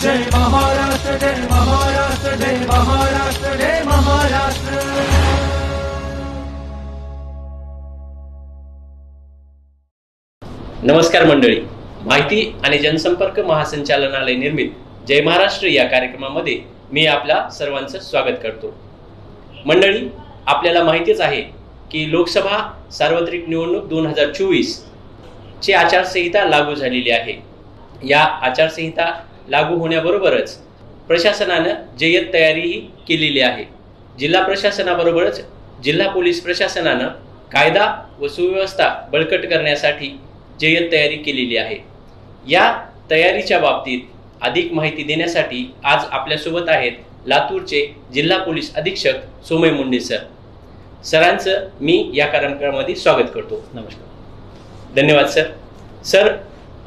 जय महाराष्ट्र जय महाराष्ट्र जय महाराष्ट्र जय महाराष्ट्र. नमस्कार मंडळी. माहिती आणि जनसंपर्क महासंचालनालय निर्मित जय महाराष्ट्र या कार्यक्रमामध्ये मी आपल्या सर्वांचं स्वागत करतो. मंडळी आपल्याला माहितीच आहे की लोकसभा सार्वत्रिक निवडणूक दोन हजार चोवीस ची आचारसंहिता लागू झालेली आहे. या आचारसंहिता लागू होण्याबरोबरच प्रशासनानं जय्यत तयारीही केलेली आहे. जिल्हा प्रशासनाबरोबरच जिल्हा पोलीस प्रशासनानं कायदा व सुव्यवस्था बळकट करण्यासाठी जय्यत तयारी केलेली आहे. या तयारीच्या बाबतीत अधिक माहिती देण्यासाठी आज आपल्यासोबत आहेत लातूरचे जिल्हा पोलीस अधीक्षक सोमय मुंडे सर. सरांचं मी या कार्यक्रमामध्ये स्वागत करतो. नमस्कार. धन्यवाद सर. सर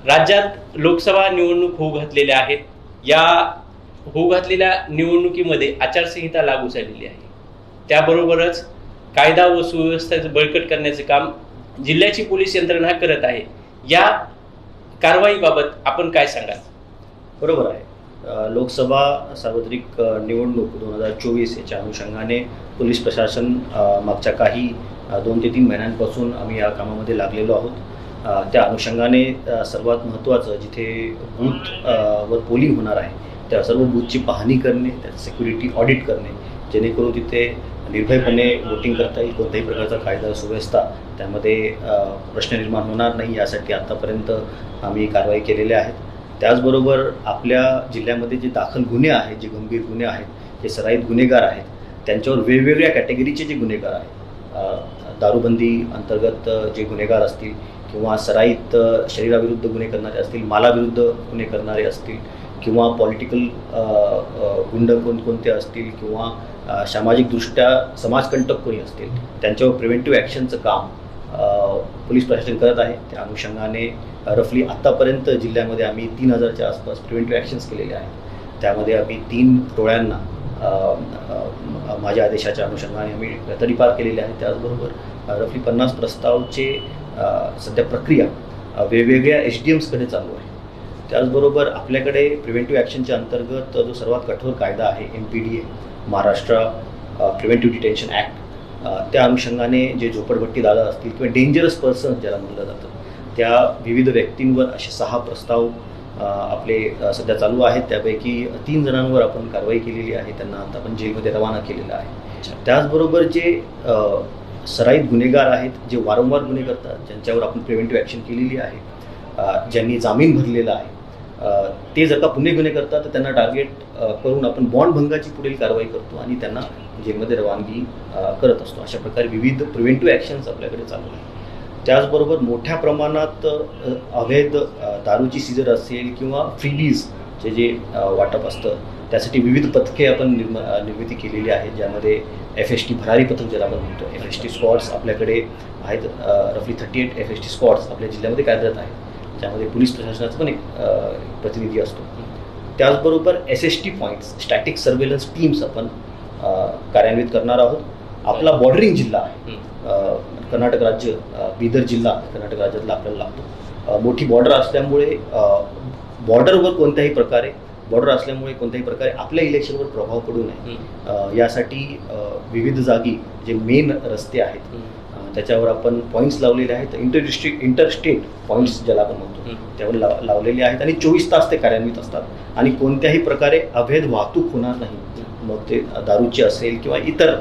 राज्यात लोकसभा निवडणूक होऊ घातलेल्या आहेत. या होऊ घातलेल्या निवडणुकीमध्ये आचारसंहिता लागू झालेली आहे. त्याबरोबरच कायदा व सुव्यवस्थेचं बळकट करण्याचे काम जिल्ह्याची पोलीस यंत्रणा करत आहे. या कारवाईबाबत आपण काय सांगाल? बरोबर आहे. लोकसभा सार्वत्रिक निवडणूक दोन हजार चोवीस याच्या अनुषंगाने पोलीस प्रशासन मागच्या काही दोन ते तीन महिन्यांपासून आम्ही या कामामध्ये लागलेलो आहोत. त्या अनुषंगाने सर्वात महत्त्वाचं जिथे बूथ वर पोलिंग होणार आहे त्या सर्व बूथची पाहणी करणे त्याचं सिक्युरिटी ऑडिट करणे जेणेकरून तिथे निर्भयपणे वोटिंग करता येईल कोणत्याही प्रकारचा कायदा सुव्यवस्था त्यामध्ये प्रश्न निर्माण होणार नाही यासाठी आत्तापर्यंत आम्ही कारवाई केलेल्या आहेत त्याचबरोबर आपल्या जिल्ह्यामध्ये जे दाखल गुन्हे आहेत जे गंभीर गुन्हे आहेत जे सराईत गुन्हेगार आहेत त्यांच्यावर वेगवेगळ्या कॅटेगरीचे जे गुन्हेगार आहेत दारूबंदी अंतर्गत जे गुन्हेगार असतील किंवा सराईत शरीराविरुद्ध गुन्हे करणारे असतील मालाविरुद्ध गुन्हे करणारे असतील किंवा पॉलिटिकल गुंड कोण कोणते असतील किंवा सामाजिकदृष्ट्या समाजकंटक कोणी असतील त्यांच्यावर प्रिव्हेंटिव्ह ॲक्शनचं काम पोलीस प्रशासन करत आहे. त्या अनुषंगाने रफली आत्तापर्यंत जिल्ह्यामध्ये आम्ही तीन हजारच्या आसपास प्रिव्हेंटिव्ह ॲक्शन्स केलेले आहेत. त्यामध्ये आम्ही तीन टोळ्यांना माझ्या आदेशाच्या अनुषंगाने आम्ही तडीपार केलेले आहेत. त्याचबरोबर रफली पन्नास प्रस्तावचे सध्या प्रक्रिया वेगवेगळ्या एच डी एम्सकडे चालू आहे. त्याचबरोबर आपल्याकडे प्रिव्हेंटिव्ह ॲक्शनच्या अंतर्गत जो सर्वात कठोर कायदा आहे M P D A Maharashtra preventive detention act त्या अनुषंगाने जे झोपडपट्टी दादा असतील किंवा डेंजरस पर्सन ज्याला म्हणलं जातं त्या विविध व्यक्तींवर असे सहा प्रस्ताव आपले सध्या चालू आहेत. त्यापैकी तीन जणांवर आपण कारवाई केलेली आहे. त्यांना आता आपण जेलमध्ये रवाना केलेलं आहे. त्याचबरोबर जे सराईत गुन्हेगार आहेत जे वारंवार गुन्हे करतात ज्यांच्यावर आपण प्रिव्हेंटिव्ह ॲक्शन केलेली आहे ज्यांनी जामीन भरलेला आहे ते जर का पुणे गुन्हे करतात तर त्यांना टार्गेट करून आपण बॉन्ड भंगाची पुढील कारवाई करतो आणि त्यांना जेलमध्ये रवानगी करत असतो. अशा प्रकारे विविध प्रिव्हेंटिव्ह ॲक्शन्स आपल्याकडे चालू आहेत. त्याचबरोबर मोठ्या प्रमाणात अवैध दारूची सीजर असेल किंवा फ्रीबीजचे जे वाटप असतं त्यासाठी विविध पथके आपण निर्म निर्मिती केलेली आहे ज्यामध्ये एफ एस टी भरारी पथक ज्याला आपण म्हणतो. एफ एस टी स्क्वॉड्स आपल्याकडे आहेत रफली thirty eight F S T squads आपल्या जिल्ह्यामध्ये कार्यरत आहेत. त्यामध्ये पोलीस प्रशासनाचा पण एक प्रतिनिधी असतो. त्याचबरोबर S S T points static surveillance teams आपण कार्यान्वित करणार आहोत. आपला बॉर्डरिंग जिल्हा कर्नाटक राज्य बिदर जिल्हा कर्नाटक राज्यातला आपल्याला लागतो. मोठी बॉर्डर असल्यामुळे बॉर्डरवर कोणत्याही प्रकारे बॉर्डर असल्यामुळे कोणत्याही प्रकारे आपल्या इलेक्शनवर प्रभाव पडू नये. यासाठी विविध जागी जे मेन रस्ते आहेत त्याच्यावर आपण पॉईंट्स लावलेले आहेत. Inter district inter state points ज्याला आपण म्हणतो त्यावर लाव लावलेले आहेत आणि चोवीस तास ते कार्यान्वित असतात. आणि कोणत्याही प्रकारे अवैध वाहतूक होणार नाही. मग ते दारूची असेल किंवा इतर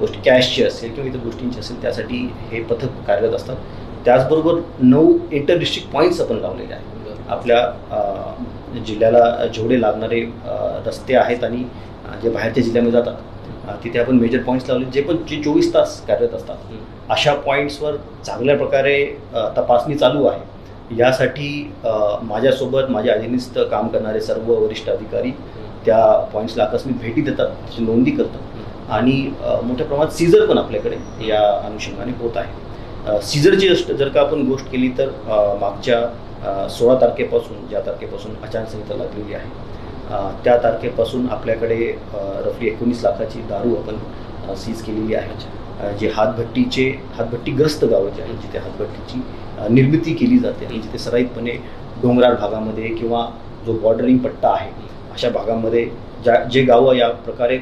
गोष्टी कॅशची असेल किंवा इतर गोष्टींची असेल त्यासाठी हे पथक कार्यरत असतात. त्याचबरोबर नऊ इंटर डिस्ट्रिक्ट पॉईंट्स आपण लावलेले आहेत. आपल्या जिल्ह्याला जेवढे लागणारे रस्ते आहेत आणि जे बाहेरच्या जिल्ह्यामध्ये जातात तिथे आपण मेजर पॉईंट्स लावले जे पण जे चोवीस तास कार्यरत असतात अशा पॉईंट्सवर चांगल्या प्रकारे तपासणी चालू आहे. यासाठी माझ्यासोबत माझ्या अधीनस्थ काम करणारे सर्व वरिष्ठ अधिकारी त्या पॉईंट्सला आकस्मिक भेटी देतात त्याची नोंदी करतात. आणि मोठ्या प्रमाणात सीझर पण आपल्याकडे या अनुषंगाने होत आहे. सीझरची जर का आपण गोष्ट केली तर मागच्या सोळा तारखेपासून ज्या तारखेपासून आचारसंहिता लागलेली आहे त्या तारखेपासून आपल्याकडे रफली एकोणीस लाखाची दारू आपण सीज केलेली आहे. जे हातभट्टीचे हातभट्टीग्रस्त गावं जे आहेत जिथे हातभट्टीची निर्मिती केली जाते आणि जिथे सराईतपणे डोंगराळ भागामध्ये किंवा जो बॉर्डरिंग पट्टा आहे अशा भागामध्ये ज्या जे गावं या प्रकारे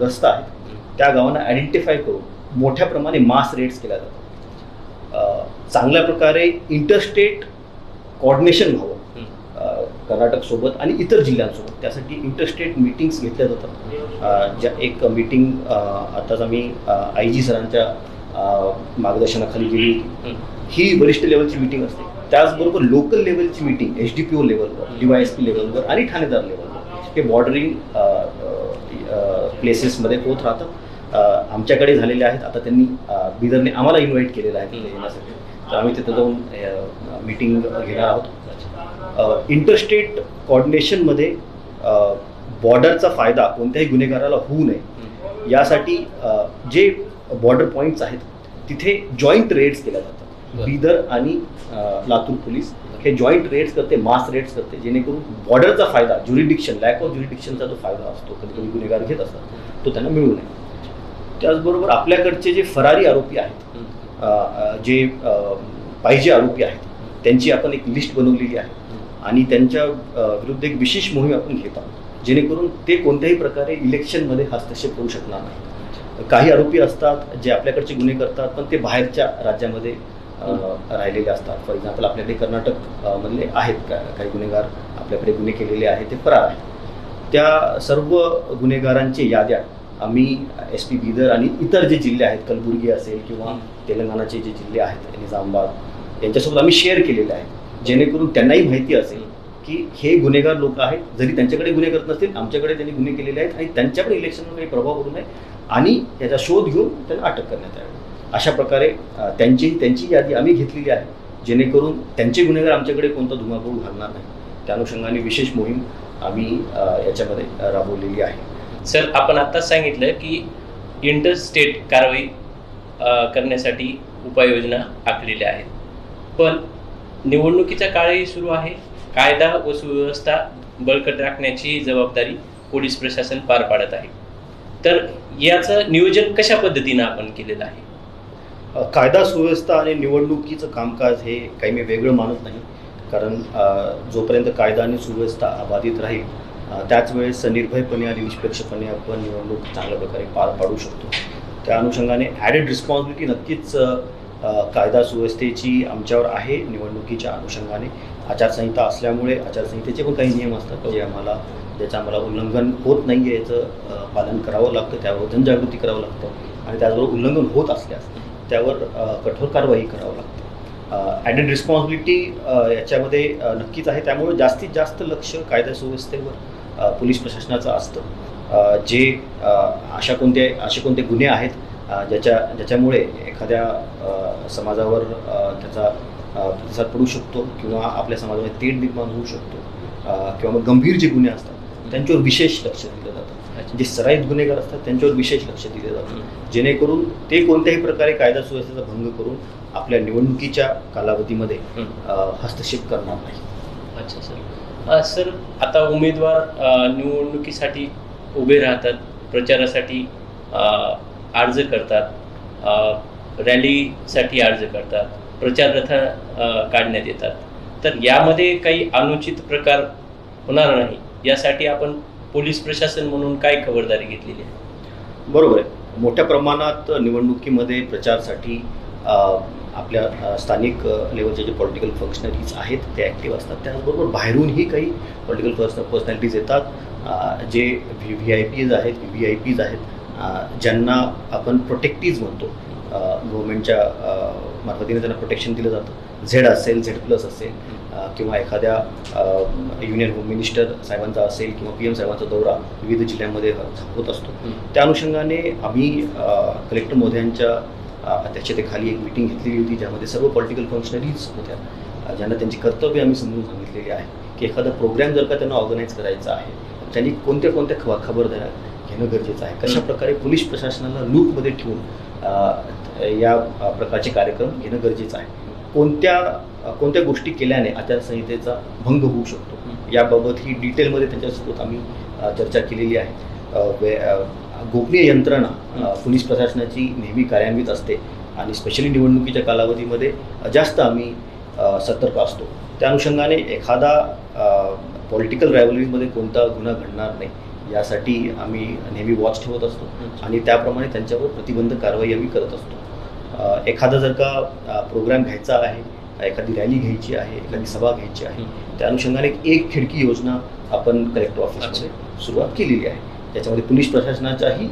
ग्रस्त आहेत त्या गावांना आयडेंटिफाय करून मोठ्या प्रमाणे मास रेट्स केल्या जातात. चांगल्या प्रकारे इंटरस्टेट कॉर्डिनेशन व्हावं. अ, कर्नाटकसोबत आणि इतर जिल्ह्यांसोबत. त्यासाठी इंटरस्टेट मीटिंग्स घेतल्या जातात. ज्या एक मीटिंग आताच आम्ही आय जी सरांच्या मार्गदर्शनाखाली गेली होती. ही वरिष्ठ लेवलची मीटिंग असते. त्याचबरोबर local लेवलची meeting H D P O लेवलवर डी वाय एस पी लेवलवर आणि ठाणेदार लेवलवर हे बॉर्डरिंग प्लेसेसमध्ये होत राहतं अ, आमच्याकडे झालेले आहेत. आता त्यांनी बिदरने आम्हाला इन्व्हाइट केलेलं आहे. येण्यासाठी. तर आम्ही तिथं जाऊन मीटिंग घेणार आहोत. इंटरस्टेट कॉर्डिनेशनमध्ये बॉर्डरचा फायदा कोणत्याही गुन्हेगाराला होऊ नये. यासाठी जे बॉर्डर पॉईंट्स आहेत तिथे जॉईंट रेड्स केल्या जातात. बिदर आणि लातूर पोलीस हे जॉईंट रेड्स करते मास रेड्स करते. जेणेकरून बॉर्डरचा फायदा ज्युरिडिक्शन लॅक ऑफ ज्युरिडिक्शनचा जो फायदा असतो कधी कधी गुन्हेगार घेत असतात तो त्यांना मिळू नये. त्याचबरोबर आपल्याकडचे जे फरारी आरोपी आहेत जे पाहिजे आरोपी आहेत त्यांची आपण एक लिस्ट बनवलेली आहे. आणि त्यांच्या विरुद्ध एक विशेष मोहीम आपण घेत आहोत जेणेकरून ते कोणत्याही प्रकारे इलेक्शनमध्ये हस्तक्षेप करू शकणार नाही काही आरोपी असतात जे आपल्याकडचे गुन्हे करतात पण ते बाहेरच्या राज्यामध्ये राहिलेले असतात. फॉर एक्झाम्पल आपल्याकडे कर्नाटक मधले आहेत का काही गुन्हेगार आपल्याकडे गुन्हे केलेले आहेत ते फरार आहेत. त्या सर्व गुन्हेगारांची याद्या आम्ही एस पी बिदर आणि इतर जे जिल्हे आहेत कलबुर्गी असेल किंवा तेलंगणाचे जे जिल्हे आहेत निजामबाद यांच्यासोबत आम्ही शेअर केलेले आहे. जेणेकरून त्यांनाही माहिती असेल की हे गुन्हेगार लोक आहेत. जरी त्यांच्याकडे गुन्हे करत नसतील आमच्याकडे त्यांनी गुन्हे केलेले आहेत आणि त्यांच्याकडे इलेक्शनवर काही प्रभाव पडू नये आणि त्याचा शोध घेऊन त्यांना अटक करण्यात यावी. अशा प्रकारे त्यांची त्यांची यादी आम्ही घेतलेली आहे. जेणेकरून त्यांचे गुन्हेगार आमच्याकडे कोणता धुमाकूळ घालणार नाही. त्या अनुषंगाने विशेष मोहीम आम्ही याच्यामध्ये राबवलेली आहे. सर आपण आत्ताच सांगितलं की इंटरस्टेट कारवाई करण्यासाठी उपाययोजना आखलेल्या आहेत. पण निवडणुकीचा काळही सुरू आहे. कायदा व सुव्यवस्था बळकट राखण्याची जबाबदारी पोलीस प्रशासन पार पाडत आहे. तर याचं नियोजन कशा पद्धतीनं आपण केलेलं आहे? कायदा सुव्यवस्था आणि निवडणुकीचं कामकाज हे काही मी वेगळं मानत नाही. कारण जोपर्यंत कायदा आणि सुव्यवस्था अबाधित राहील त्याच वेळेस निर्भयपणे आणि निष्पक्षपणे आपण निवडणूक चांगल्या प्रकारे पार पाडू शकतो. त्या अनुषंगाने ॲडेड रिस्पॉन्सिबिलिटी नक्कीच कायदा सुव्यवस्थेची आमच्यावर आहे. निवडणुकीच्या अनुषंगाने आचारसंहिता असल्यामुळे आचारसंहितेचे पण काही नियम असतात जे आम्हाला ज्याचं आम्हाला उल्लंघन होत नाही आहे याचं पालन करावं लागतं त्यावर जनजागृती करावं लागतं आणि त्याचबरोबर उल्लंघन होत असल्यास त्यावर कठोर कारवाई करावं लागते. ॲडेड रिस्पॉन्सिबिलिटी याच्यामध्ये नक्कीच आहे. त्यामुळे जास्तीत जास्त लक्ष कायदा सुव्यवस्थेवर पोलीस प्रशासनाचं असतं. जे अशा कोणते असे कोणते गुन्हे आहेत ज्याच्या ज्याच्यामुळे एखाद्या समाजावर त्याचा प्रतिसाद पडू शकतो किंवा आपल्या समाजामध्ये तेढ निर्माण होऊ शकतो किंवा मग गंभीर जे गुन्हे असतात त्यांच्यावर विशेष लक्ष दिलं जातं. जे सराईत गुन्हेगार असतात त्यांच्यावर विशेष लक्ष दिले जातं. जेणेकरून ते कोणत्याही प्रकारे कायदा सुव्यवस्थेचा भंग करून आपल्या निवडणुकीच्या कालावधीमध्ये हस्तक्षेप करणार नाही. अच्छा सर. सर आता उमेदवार निवडणुकीसाठी उभे राहतात प्रचारासाठी अर्ज करतात रॅलीसाठी अर्ज करतात प्रचार रथ काढण्यात येतात. तर यामध्ये काही अनुचित प्रकार होणार नाही यासाठी आपण पोलीस प्रशासन म्हणून काय खबरदारी घेतलेली आहे? बरोबर आहे. मोठ्या प्रमाणात निवडणुकीमध्ये प्रचारसाठी आपल्या स्थानिक लेवलचे जे पॉलिटिकल फंक्शनरीज आहेत ते ॲक्टिव्ह असतात. त्याचबरोबर बाहेरूनही काही पॉलिटिकल पर्सन पर्सनॅलिटीज येतात. जे व्ही व्ही आय पीज आहेत व्ही व्ही आय पीज आहेत ज्यांना आपण प्रोटेक्टीज म्हणतो. गव्हर्नमेंटच्या मार्फतीने त्यांना प्रोटेक्शन दिलं जातं. झेड असेल झेड प्लस असेल किंवा एखाद्या युनियन होम मिनिस्टर साहेबांचा असेल किंवा पी एम साहेबांचा दौरा विविध जिल्ह्यांमध्ये होत असतो. त्या अनुषंगाने आम्ही कलेक्टर महोदयांच्या अ, अध्यक्षतेखाली एक मिटिंग घेतलेली होती ज्यामध्ये सर्व पॉलिटिकल फंक्शनरीज होत्या. ज्यांना त्यांची कर्तव्य आम्ही समजून सांगितलेली आहे की एखादा प्रोग्राम जर का त्यांना ऑर्गनाईज करायचा आहे त्यांनी कोणत्या कोणत्या खबर खबरदाऱ्या घेणं गरजेचं आहे? कशा. प्रकारे पोलीस प्रशासनाला लूपमध्ये ठेवून या प्रकारचे कार्यक्रम घेणं गरजेचं आहे? कोणत्या कोणत्या गोष्टी केल्याने आचारसंहितेचा भंग होऊ शकतो? याबाबत ही डिटेलमध्ये त्यांच्यासोबत आम्ही चर्चा केलेली आहे. गोपनीय यंत्रणा पोलीस प्रशासनाची नेहमी कार्यान्वित असते आणि स्पेशली निवडणुकीच्या कालावधीमध्ये जास्त आम्ही सतर्क असतो. त्या अनुषंगाने एखादा पॉलिटिकल रायव्हलरीमध्ये कोणता गुन्हा घडणार नाही यासाठी आम्ही नेहमी वॉच ठेवत असतो आणि त्याप्रमाणे त्यांच्यावर प्रतिबंधक कारवाई आम्ही करत असतो. एखादा जर का प्रोग्राम घ्यायचा आहे एखादी रॅली घ्यायची आहे एखादी सभा घ्यायची आहे त्या अनुषंगाने एक- एक खिडकी योजना आपण कलेक्टर ऑफिसमध्ये सुरुवात केलेली आहे. त्याच्यामध्ये पोलीस प्रशासनाचाही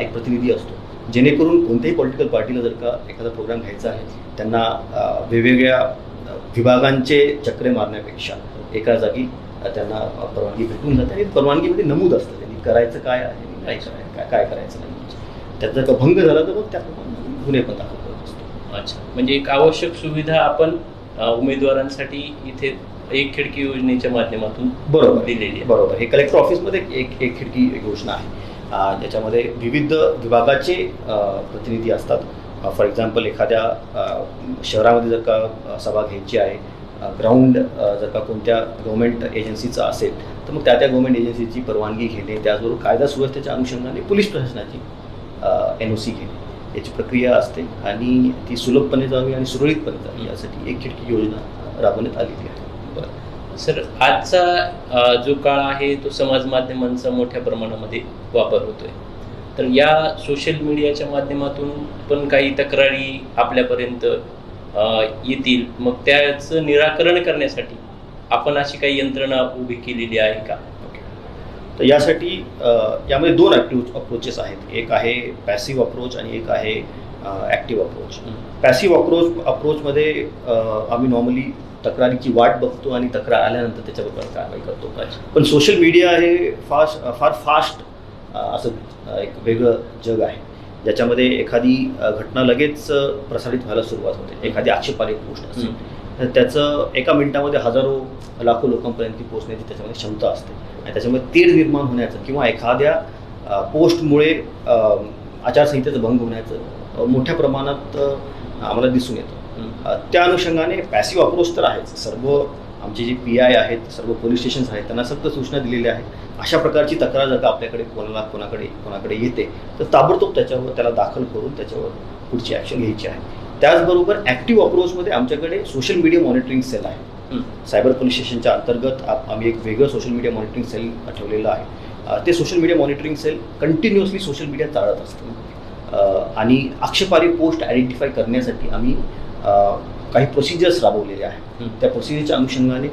एक प्रतिनिधी असतो. जेणेकरून कोणत्याही पॉलिटिकल पार्टीला जर का एखादा प्रोग्राम घ्यायचा आहे त्यांना वेगवेगळ्या विभागांचे चक्रे मारण्यापेक्षा एका जागी त्यांना परवानगी भेटून जाते आणि परवानगीमध्ये नमूद असतं. त्यांनी करायचं काय आहे काय करायचं काय काय करायचं नाही. त्यात जर का भंग झाला तर मग त्या गुन्हे पण दाखल करत असतो. अच्छा. म्हणजे एक आवश्यक सुविधा आपण उमेदवारांसाठी इथे एक खिडकी योजनेच्या माध्यमातून बरोबर. दिलेली आहे. बरोबर. हे कलेक्टर ऑफिसमध्ये एक एक खिडकी योजना आहे. ज्याच्यामध्ये विविध विभागाचे प्रतिनिधी असतात. फॉर एक्झाम्पल एखाद्या शहरामध्ये जर का सभा घ्यायची आहे ग्राउंड जर का कोणत्या गव्हर्मेंट एजन्सीचा असेल तर मग त्या त्या गव्हर्मेंट एजन्सीची परवानगी घेणे त्याचबरोबर कायदा सुव्यवस्थेच्या अनुषंगाने पोलीस प्रशासनाची एन ओ सी घेणे. याची प्रक्रिया असते आणि ती सुलभपणे जावी आणि सुरळीतपणे जावी यासाठी एक खिडकी योजना राबवण्यात आलेली आहे. सर आजचा जो काळ आहे तो समाज माध्यमांचा मोठ्या प्रमाणामध्ये वापर होतोय. तर या सोशल मीडियाच्या माध्यमातून पण काही तक्रारी आपल्यापर्यंत येतील. मग त्याचं निराकरण करण्यासाठी आपण अशी काही यंत्रणा उभी केलेली आहे का? तर यासाठी यामध्ये दोन ॲक्टिव्ह अप्रोचेस आहेत. एक आहे पॅसिव्ह अप्रोच आणि एक आहे ॲक्टिव्ह अप्रोच पॅसिव्ह अप्रोच अप्रोचमध्ये आम्ही नॉर्मली तक्रारीची वाट बघतो आणि तक्रार आल्यानंतर त्याच्याबरोबर कारवाई करतो पण सोशल मीडिया हे फास्ट फार फास्ट असं एक वेगळं जग आहे. ज्याच्यामध्ये एखादी घटना लगेच प्रसारित व्हायला सुरुवात होते. एखादी आक्षेपार्ह गोष्ट असेल तर त्याचं एका मिनिटामध्ये हजारो लाखो लोकांपर्यंत ती पोहोचण्याची त्याच्यामध्ये क्षमता असते. आणि त्याच्यामुळे तेढ निर्माण होण्याचं किंवा एखाद्या पोस्टमुळे आचारसंहितेचा भंग होण्याचं मोठ्या प्रमाणात आम्हाला दिसून येतं. त्या अनुषंगाने पॅसिव्ह अप्रोच तर आहेच. सर्व आमचे जे पी आय आहेत सर्व पोलीस स्टेशन्स आहेत त्यांना सक्त सूचना दिलेल्या आहेत. अशा प्रकारची तक्रार जर का आपल्याकडे कोणाला कोणाकडे कोणाकडे येते तर ताबडतोब त्याच्यावर त्याला दाखल करून त्याच्यावर पुढची ॲक्शन घ्यायची आहे. त्याचबरोबर ॲक्टिव्ह अप्रोचमध्ये आमच्याकडे सोशल मीडिया मॉनिटरिंग सेल आहे. सायबर पोलीस स्टेशनच्या अंतर्गत आम्ही एक वेगळं सोशल मीडिया मॉनिटरिंग सेल ठेवलेलं आहे. ते social media monitoring cell continuously social media चालत असतं. आणि आक्षेपारी पोस्ट आयडेंटिफाय करण्यासाठी आम्ही काही प्रोसिजर्स राबवलेले आहेत. त्या प्रोसिजरच्या अनुषंगाने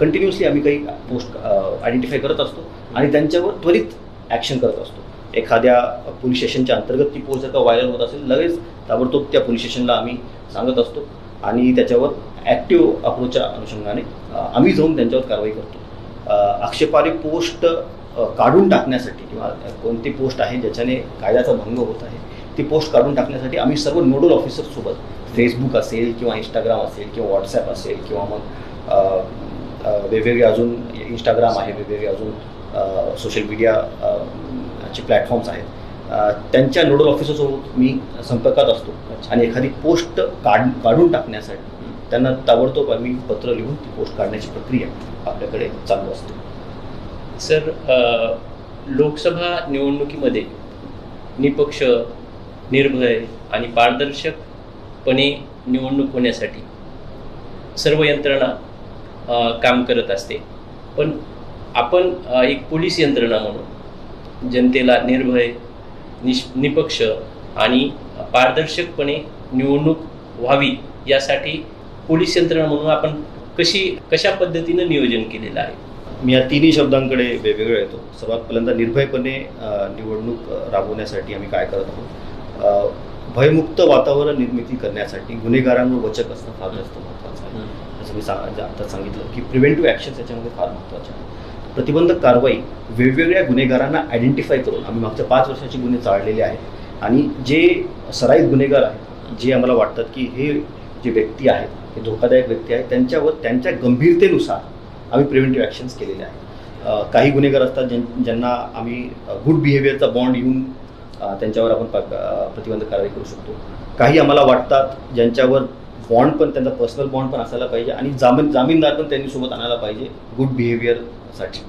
कंटिन्युअसली आम्ही काही पोस्ट आयडेंटिफाय करत असतो आणि त्यांच्यावर त्वरित ॲक्शन करत असतो. एखाद्या पोलीस स्टेशनच्या अंतर्गत ती पोस्ट जर का व्हायरल होत असेल लगेच ताबडतोब त्या पोलीस स्टेशनला आम्ही सांगत असतो आणि त्याच्यावर ॲक्टिव्ह अप्रोचच्या अनुषंगाने आम्ही जाऊन त्यांच्यावर कारवाई करतो. आक्षेपारी पोस्ट काढून टाकण्यासाठी किंवा कोणती पोस्ट आहे ज्याच्याने कायद्याचा भंग होत आहे ती पोस्ट काढून टाकण्यासाठी आम्ही सर्व नोडल ऑफिसरसोबत फेसबुक असेल किंवा इंस्टाग्राम असेल किंवा व्हॉट्सॲप असेल किंवा मग वेगवेगळे अजून इंस्टाग्राम आहे वेगवेगळे अजून सोशल मीडिया चे प्लॅटफॉर्म्स आहेत. त्यांच्या नोडल ऑफिसरसोबत मी संपर्कात असतो. आणि एखादी पोस्ट काढ काढून टाकण्यासाठी त्यांना ताबडतोब आम्ही पत्र लिहून ती पोस्ट काढण्याची प्रक्रिया आपल्याकडे चालू असते. सर लोकसभा निवडणुकीमध्ये निपक्ष निर्भय आणि पणे निवडणूक होण्यासाठी सर्व यंत्रणा काम करत असते. पण आपण एक पोलीस यंत्रणा म्हणून जनतेला निर्भय निश निपक्ष आणि पारदर्शकपणे निवडणूक व्हावी यासाठी पोलीस यंत्रणा म्हणून आपण कशी कशा पद्धतीनं नियोजन केलेलं आहे? मी या तिन्ही शब्दांकडे वेगवेगळं येतो. सर्वात पहिल्यांदा निर्भयपणे निवडणूक राबवण्यासाठी आम्ही काय करत आहोत? भयमुक्त वातावरण निर्मिती करण्यासाठी गुन्हेगारांवर वचक असणं फार जास्त महत्त्वाचं आहे. जसं मी सांग आता सांगितलं की प्रिव्हेंटिव्ह ॲक्शन्स याच्यामध्ये फार महत्त्वाचे आहेत. प्रतिबंधक कारवाई वेगवेगळ्या गुन्हेगारांना आयडेंटिफाय करून आम्ही मागच्या पाच वर्षाचे गुन्हे चाळलेले आहेत आणि जे सराईत गुन्हेगार आहेत जे आम्हाला वाटतात की हे जे व्यक्ती आहेत हे धोकादायक व्यक्ती आहेत त्यांच्यावर त्यांच्या गंभीरतेनुसार आम्ही प्रिव्हेंटिव्ह ॲक्शन्स केलेले आहेत. काही गुन्हेगार असतात ज्यां ज्यांना आम्ही गुड बिहेवियरचा बॉन्ड येऊन त्यांच्यावर आपण प- कारवाई करू शकतो. काही आम्हाला वाटतात ज्यांच्यावर बॉन्ड पण त्यांचा पर्सनल बॉन्ड पण असायला पाहिजे आणि जामीन जामीनदार पण त्यांनी सोबत आणायला पाहिजे गुड बिहेवियरसाठी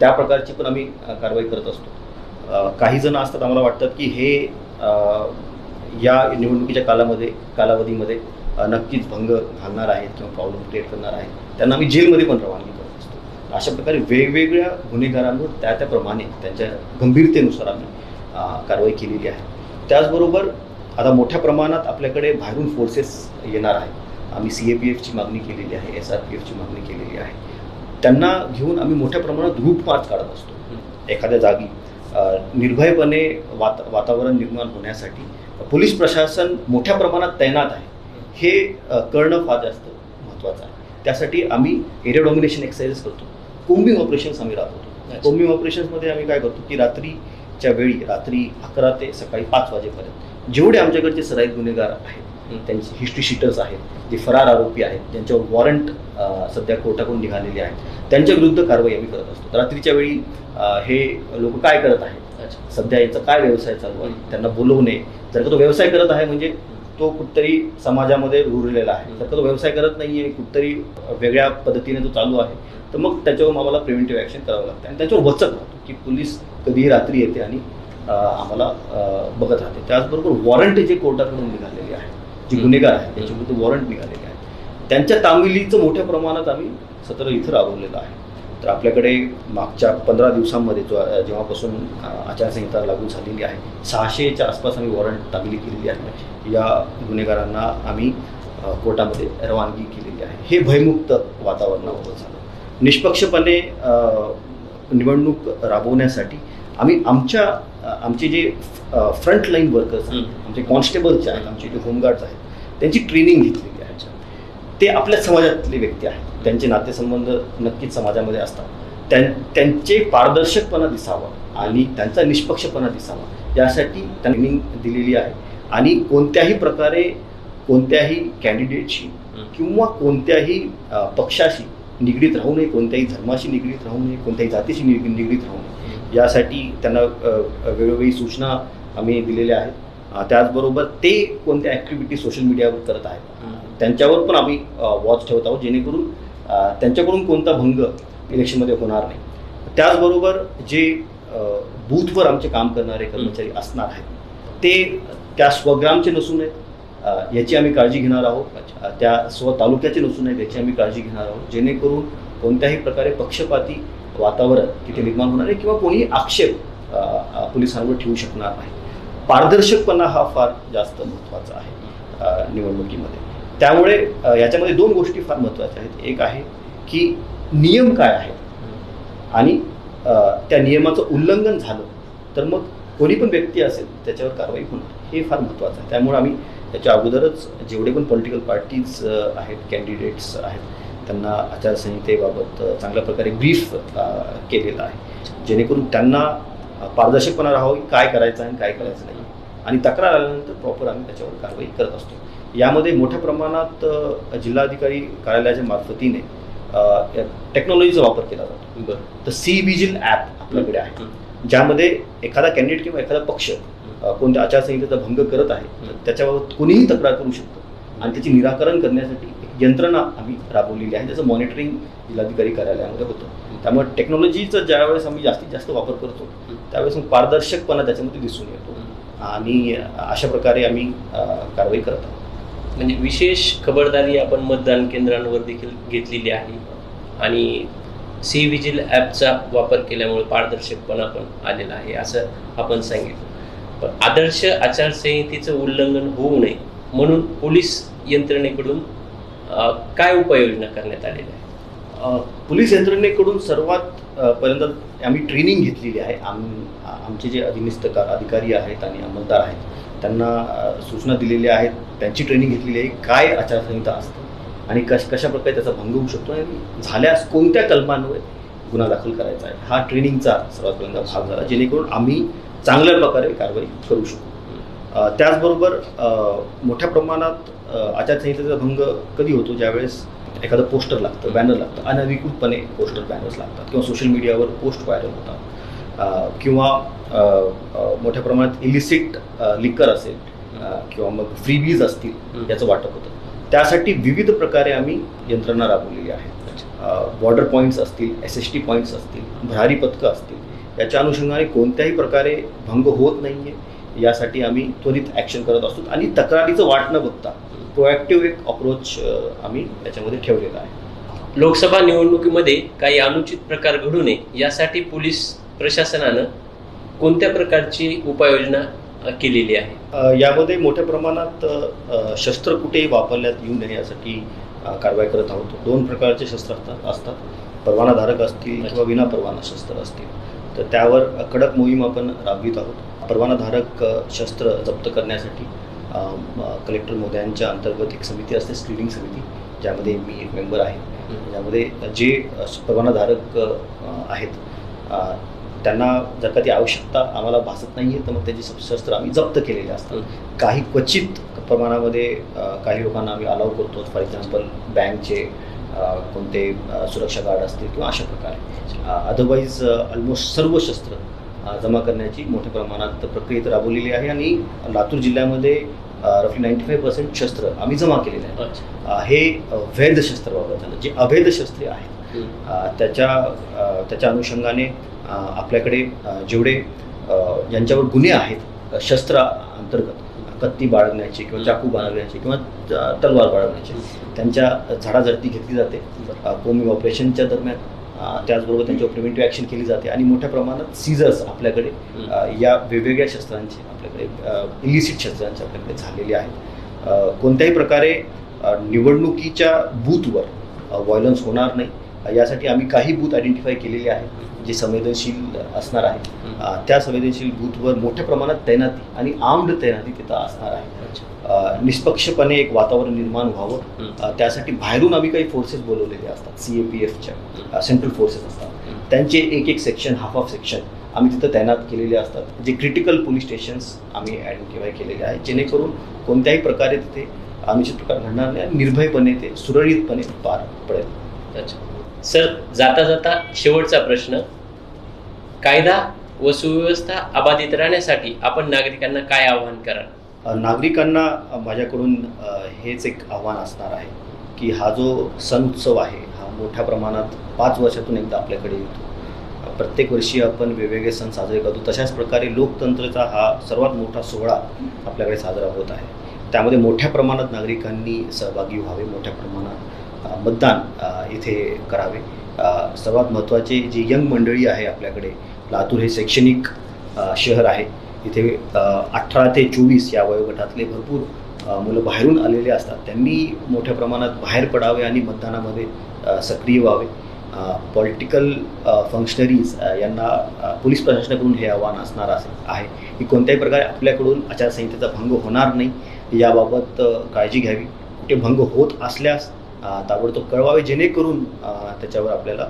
त्या प्रकारची पण आम्ही कारवाई करत असतो. काही जण असतात आम्हाला वाटतात की हे या निवडणुकीच्या कालामध्ये कालावधीमध्ये नक्कीच भंग घालणार आहेत किंवा प्रॉब्लेम क्रिएट करणार आहेत. त्यांना आम्ही जेलमध्ये पण रवानगी करत असतो. अशा प्रकारे वेगवेगळ्या गुन्हेगारांवर त्या त्याप्रमाणे त्यांच्या गंभीरतेनुसार आम्ही कारवाई केलेली आहे. त्याचबरोबर आता मोठ्या प्रमाणात आपल्याकडे बाहेरून फोर्सेस येणार आहे आम्ही सी ए पी एफची मागणी केलेली आहे एस आर पी एफची मागणी केलेली आहे. त्यांना घेऊन आम्ही मोठ्या प्रमाणात रूट मार्च काढत असतो. एखाद्या जागी निर्भयपणे वाता वातावरण निर्माण होण्यासाठी पोलीस प्रशासन मोठ्या प्रमाणात तैनात आहे. हे करणं फार जास्त महत्त्वाचं आहे. त्यासाठी आम्ही एरिया डॉमिनेशन एक्सरसाइज करतो. कोम्बिंग ऑपरेशन्स आम्ही राबवतो. कोम्बिंग ऑपरेशन्समध्ये आम्ही काय करतो की रात्रीच्या वेळी रात्री अकरा ते सकाळी पाच वाजेपर्यंत. जेवढे आमच्याकडचे सराईत गुन्हेगार आहेत. त्यांचे हिस्ट्री शीटर्स आहेत जे फरार आरोपी आहेत ज्यांच्यावर वॉरंट सध्या कोर्टाकडून निघालेले आहेत त्यांच्या विरुद्ध कारवाई आम्ही करत असतो. रात्रीच्या वेळी हे लोक काय करत आहेत? सध्या याचा काय व्यवसाय चालू आहे? त्यांना बोलवणे जर का तो व्यवसाय करत आहे म्हणजे तो कुठतरी समाजामध्ये रुरलेला आहे. जर का तो व्यवसाय करत नाही आहे कुठतरी वेगळ्या पद्धतीने तो चालू आहे तर मग त्याच्यावर आम्हाला प्रिव्हेंटिव्ह ॲक्शन करावं लागतं. आणि त्याच्यावर वचक राहतो की पोलीस कधीही रात्री येते आणि आम्हाला बघत राहते. त्याचबरोबर वॉरंट जे कोर्टाकडून निघालेले आहे जे. गुन्हेगार आहेत त्यांच्या विरुद्ध वॉरंट निघालेले आहेत. त्यांच्या तामिलीचं मोठ्या प्रमाणात आम्ही सत्र इथं राबवलेलं आहे. तर आपल्याकडे मागच्या पंधरा दिवसांमध्ये जो जेव्हापासून आचारसंहिता लागू झालेली आहे सहाशेच्या आसपास आम्ही वॉरंट तामिली केलेली आहे. या गुन्हेगारांना आम्ही कोर्टामध्ये रवानगी केलेली आहे. हे भयमुक्त वातावरणावर झालं. निष्पक्षपणे निवडणूक राबवण्यासाठी आम्ही आमच्या आमचे जे फ्रंट लाईन वर्कर्स आहेत. आमचे कॉन्स्टेबल्स आहेत आमचे जे होमगार्ड्स आहेत त्यांची ट्रेनिंग घेतलेली आहे ते आपल्या समाजातले व्यक्ती आहेत. त्यांचे नातेसंबंध नक्कीच समाजामध्ये असतात. त्यां त्यांचे पारदर्शकपणा दिसावा आणि त्यांचा निष्पक्षपणा दिसावा. यासाठी ट्रेनिंग दिलेली आहे. आणि कोणत्याही प्रकारे कोणत्याही कॅन्डिडेटशी. किंवा कोणत्याही पक्षाशी निगडीत राहू नये कोणत्याही धर्माशी निगडीत राहू नये कोणत्याही जातीशी निग निगडीत राहू नये. यासाठी त्यांना वेळोवेळी सूचना आम्ही दिलेल्या आहेत. त्याचबरोबर ते कोणत्या ॲक्टिव्हिटी सोशल मीडियावर करत आहेत त्यांच्यावर पण आम्ही वॉच ठेवत आहोत जेणेकरून त्यांच्याकडून कोणता भंग इलेक्शनमध्ये होणार नाही. त्याचबरोबर जे बूथवर आमचे काम करणारे कर्मचारी असणार आहेत ते त्या स्वग्रामचे नसून अ, याची आम्ही काळजी घेणार आहोत. त्या स्व तालुक्याचे नसून आहेत याची आम्ही काळजी घेणार आहोत. जेणेकरून कोणत्याही प्रकारे पक्षपाती वातावरण तिथे निर्माण होणार नाही किंवा कोणीही आक्षेप पोलिसांवर ठेवू शकणार नाही. पारदर्शकपणा हा फार जास्त महत्त्वाचा आहे निवडणुकीमध्ये. त्यामुळे याच्यामध्ये दोन गोष्टी फार महत्त्वाच्या आहेत. एक आहे की नियम काय आहेत? आणि त्या नियमाचं उल्लंघन झालं तर मग कोणी पण व्यक्ती असेल त्याच्यावर कारवाई होणार हे फार महत्त्वाचं आहे. त्यामुळे आम्ही त्याच्या अगोदरच जेवढे पण पॉलिटिकल पार्टीज आहेत कॅन्डिडेट्स आहेत त्यांना आचारसंहितेबाबत चांगल्या प्रकारे ब्रीफ केलेलं आहे. जेणेकरून त्यांना पारदर्शकपणा राहावं की काय करायचं आहे आणि काय करायचं नाही. आणि तक्रार आल्यानंतर प्रॉपर आम्ही त्याच्यावर कारवाई करत असतो. यामध्ये मोठ्या प्रमाणात जिल्हाधिकारी कार्यालयाच्या मार्फतीने टेक्नॉलॉजीचा वापर केला जातो. बरं. तर सी विजिल ॲप आपल्याकडे आहे. ज्यामध्ये एखादा कॅन्डिडेट किंवा एखादा पक्ष कोणत्या आचारसंहितेचा भंग करत आहे त्याच्याबाबत कोणीही तक्रार करू शकतो. आणि त्याची निराकरण करण्यासाठी एक यंत्रणा आम्ही राबवलेली आहे त्याचं मॉनिटरिंग जिल्हाधिकारी कार्यालयामध्ये होतं. त्यामुळे टेक्नॉलॉजीचा ज्यावेळेस आम्ही जास्तीत जास्त वापर करतो त्यावेळेस मग पारदर्शकपणा त्याच्यामध्ये दिसून येतो. आणि अशा प्रकारे आम्ही कारवाई करत आहोत. म्हणजे विशेष खबरदारी आपण मतदान केंद्रांवर देखील घेतलेली आहे. आणि सी विजिल ॲपचा वापर केल्यामुळे पारदर्शकपणा पण आलेला आहे असं आपण सांगितलं. पण आदर्श आचारसंहितेचं उल्लंघन होऊ नये म्हणून पोलीस यंत्रणेकडून काय उपाययोजना करण्यात आलेल्या आहे पोलीस यंत्रणेकडून सर्वात पर्यंत आम्ही ट्रेनिंग घेतलेली आहे. आम आमचे जे अधिनिस्तकार अधिकारी आहेत आणि अंमलदार आहेत त्यांना सूचना दिलेल्या आहेत त्यांची ट्रेनिंग घेतलेली आहे. काय आचारसंहिता असते? आणि कश कशा प्रकारे त्याचा भंग होऊ शकतो आणि झाल्यास कोणत्या कलमांवर गुन्हा दाखल करायचा आहे? हा ट्रेनिंगचा सर्वात पहिल्यांदा भाग झाला जेणेकरून आम्ही चांगल्या प्रकारे कारवाई करू शकू. त्याचबरोबर मोठ्या प्रमाणात आचारसंहितेचा भंग कधी होतो? ज्यावेळेस एखादं पोस्टर लागतं बॅनर लागतं अनधिकृतपणे पोस्टर बॅनर्स लागतात किंवा सोशल मीडियावर पोस्ट व्हायरल होतात. किंवा मोठ्या प्रमाणात इलिसिट लिकर असेल किंवा मग फ्रीबीज असतील. याचं वाटप होतं. त्यासाठी विविध प्रकारे आम्ही यंत्रणा राबवलेली आहे. बॉर्डर पॉईंट्स असतील एस एस टी पॉईंट्स असतील भरारी पथकं असतील याच्या अनुषंगाने कोणत्याही प्रकारे भंग होत नाही आहे यासाठी आम्ही त्वरित ॲक्शन करत असतो आणि तक्रारीचं वाट न बघता प्रोॲक्टिव्ह एक अप्रोच आम्ही त्याच्यामध्ये ठेवलेला आहे. लोकसभा निवडणुकीमध्ये काही अनुचित प्रकार घडू नये यासाठी पोलीस प्रशासनानं कोणत्या प्रकारची उपाययोजना केलेली आहे. यामध्ये मोठ्या प्रमाणात शस्त्र कुठेही वापरण्यात येऊ नये यासाठी कारवाई करत आहोत. दोन प्रकारचे शस्त्र असतात असतात. परवानाधारक असतील किंवा विना परवाना शस्त्र असतील. तर त्यावर कडक मोहीम आपण राबवित आहोत. परवानाधारक शस्त्र जप्त करण्यासाठी कलेक्टर मोदयांच्या अंतर्गत एक समिती असते स्क्रीनिंग समिती ज्यामध्ये मी एक मेंबर आहे. यामध्ये जे परवानाधारक आहेत त्यांना जर का ती आवश्यकता आम्हाला भासत नाही आहे तर मग त्याची शस्त्र आम्ही जप्त केलेले असतात. काही क्वचित प्रमाणामध्ये काही लोकांना आम्ही अलाव करतो. फॉर एक्झाम्पल बँकचे कोणते सुरक्षा गार्ड असतील किंवा अशा प्रकारे. अदरवाईज ऑलमोस्ट सर्व शस्त्र जमा करण्याची मोठ्या प्रमाणात प्रक्रियेत राबवलेली आहे आणि लातूर जिल्ह्यामध्ये रफली नाईन्टी फाईव्ह पर्सेंट शस्त्र आम्ही जमा केलेले आहेत. हे वैध शस्त्र झालं जे अवैध शस्त्रे आहेत त्याच्या त्याच्या अनुषंगाने आपल्याकडे जेवढे ज्यांच्यावर गुन्हे आहेत शस्त्र अंतर्गत कत्ती बाळगण्याचे किंवा चाकू बाळगण्याचे किंवा तलवार बाळगण्याचे त्यांच्या झाडाझडती घेतली जाते. कोमी ऑपरेशनच्या दरम्यान त्याचबरोबर त्यांच्यावर प्रिव्हेंटिव्ह ॲक्शन केली जाते आणि मोठ्या प्रमाणात सीझर्स आपल्याकडे या वेगवेगळ्या शस्त्रांचे आपल्याकडे इलिसिट शस्त्रांचे आपल्याकडे झालेले आहेत. कोणत्याही प्रकारे निवडणुकीच्या बूथवर व्हायलन्स होणार नाही. यासाठी आम्ही काही बूथ आयडेंटिफाय केलेले आहेत. जे संवेदनशील असणार आहे. त्या संवेदनशील बूथवर मोठ्या प्रमाणात तैनाती आणि आर्म्ड तैनाती तिथं असणार आहे. निष्पक्षपणे एक वातावरण निर्माण व्हावं. त्यासाठी बाहेरून आम्ही काही फोर्सेस बोलवलेले असतात. सी ए पी एफच्या सेंट्रल फोर्सेस असतात. त्यांचे एक एक सेक्शन हाफ ऑफ सेक्शन आम्ही तिथं तैनात केलेले असतात. जे क्रिटिकल पोलीस स्टेशन्स आम्ही आयडेंटिफाय केलेले आहेत. जेणेकरून कोणत्याही प्रकारे तिथे अनुचित प्रकार घडणार नाही निर्भयपणे ते सुरळीतपणे पार पडेल. अच्छा. सर जाता जाता शेवटचा प्रश्न. कायदा व सुव्यवस्था अबाधित राहण्यासाठी आपण नागरिकांना काय आवाहन कराल? नागरिकांना माझ्याकडून हेच एक आव्हान असणार आहे की हा जो सण उत्सव आहे हा मोठ्या प्रमाणात पाच वर्षातून एकदा आपल्याकडे येतो. प्रत्येक वर्षी आपण वेगवेगळे सण साजरे करतो. तशाच प्रकारे लोकतंत्रचा हा सर्वात मोठा सोहळा आपल्याकडे साजरा होत आहे. त्यामध्ये मोठ्या प्रमाणात नागरिकांनी सहभागी व्हावे मोठ्या प्रमाणात मतदान इथे करावे. सर्वात महत्त्वाचे जी यंग मंडळी आहे आपल्याकडे लातूर हे शैक्षणिक शहर आहे. इथे अठरा ते चोवीस या वयोगटातले भरपूर मुलं बाहेरून आलेले असतात. त्यांनी मोठ्या प्रमाणात बाहेर पडावे आणि मतदानामध्ये सक्रिय व्हावे. पॉलिटिकल फंक्शनरीज यांना पोलीस प्रशासनाकडून हे आव्हान असणार असे आहे. की कोणत्याही प्रकारे आपल्याकडून आचारसंहितेचा भंग होणार नाही. याबाबत काळजी घ्यावी. कुठे भंग होत असल्यास ताबडतोब कळवावे जेणेकरून त्याच्यावर आपल्याला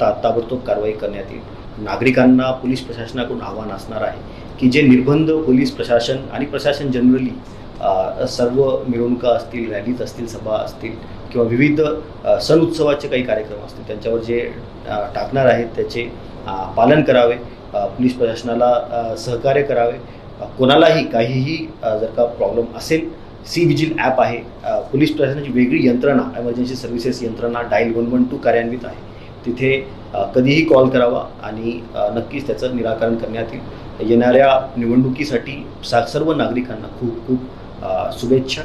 ता ताबडतोब कारवाई करण्यात येईल. नागरिकांना पोलीस प्रशासनाकडून आव्हान असणार आहे की जे निर्बंध पोलीस प्रशासन आणि प्रशासन जनरली सर्व मिरवणुका असतील रॅलीज असतील सभा असतील किंवा विविध सण उत्सवाचे काही कार्यक्रम असतील त्यांच्यावर जे टाकणार आहेत त्याचे पालन करावे पोलीस प्रशासनाला सहकार्य करावे. कोणालाही काहीही जर का प्रॉब्लेम असेल सी विजिल ॲप आहे. पोलीस प्रशासनाची वेगळी यंत्रणा एमर्जन्सी सर्व्हिसेस यंत्रणा डायल वन वन टू कार्यान्वित आहे. तिथे कधीही कॉल करावा आणि नक्कीच त्याचं निराकरण करण्यात येईल. येणाऱ्या निवडणुकीसाठी सा सर्व नागरिकांना खूप खूप शुभेच्छा.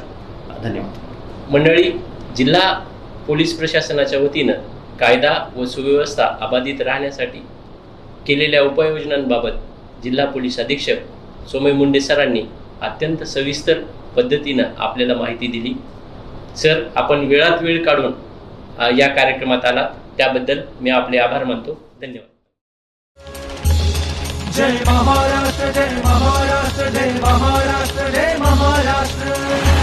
धन्यवाद. मंडळी जिल्हा पोलीस प्रशासनाच्या वतीनं कायदा व सुव्यवस्था अबाधित राहण्यासाठी केलेल्या उपाययोजनांबाबत जिल्हा पोलीस अधीक्षक सोमय मुंडे सरांनी अत्यंत सविस्तर पद्धतीनं आपल्याला माहिती दिली. सर आपण वेळात वेळ काढून या कार्यक्रमात आला त्याबद्दल मी आपले आभार मानतो. धन्यवाद. जय महाराष्ट्र जय महाराष्ट्र जय महाराष्ट्र जय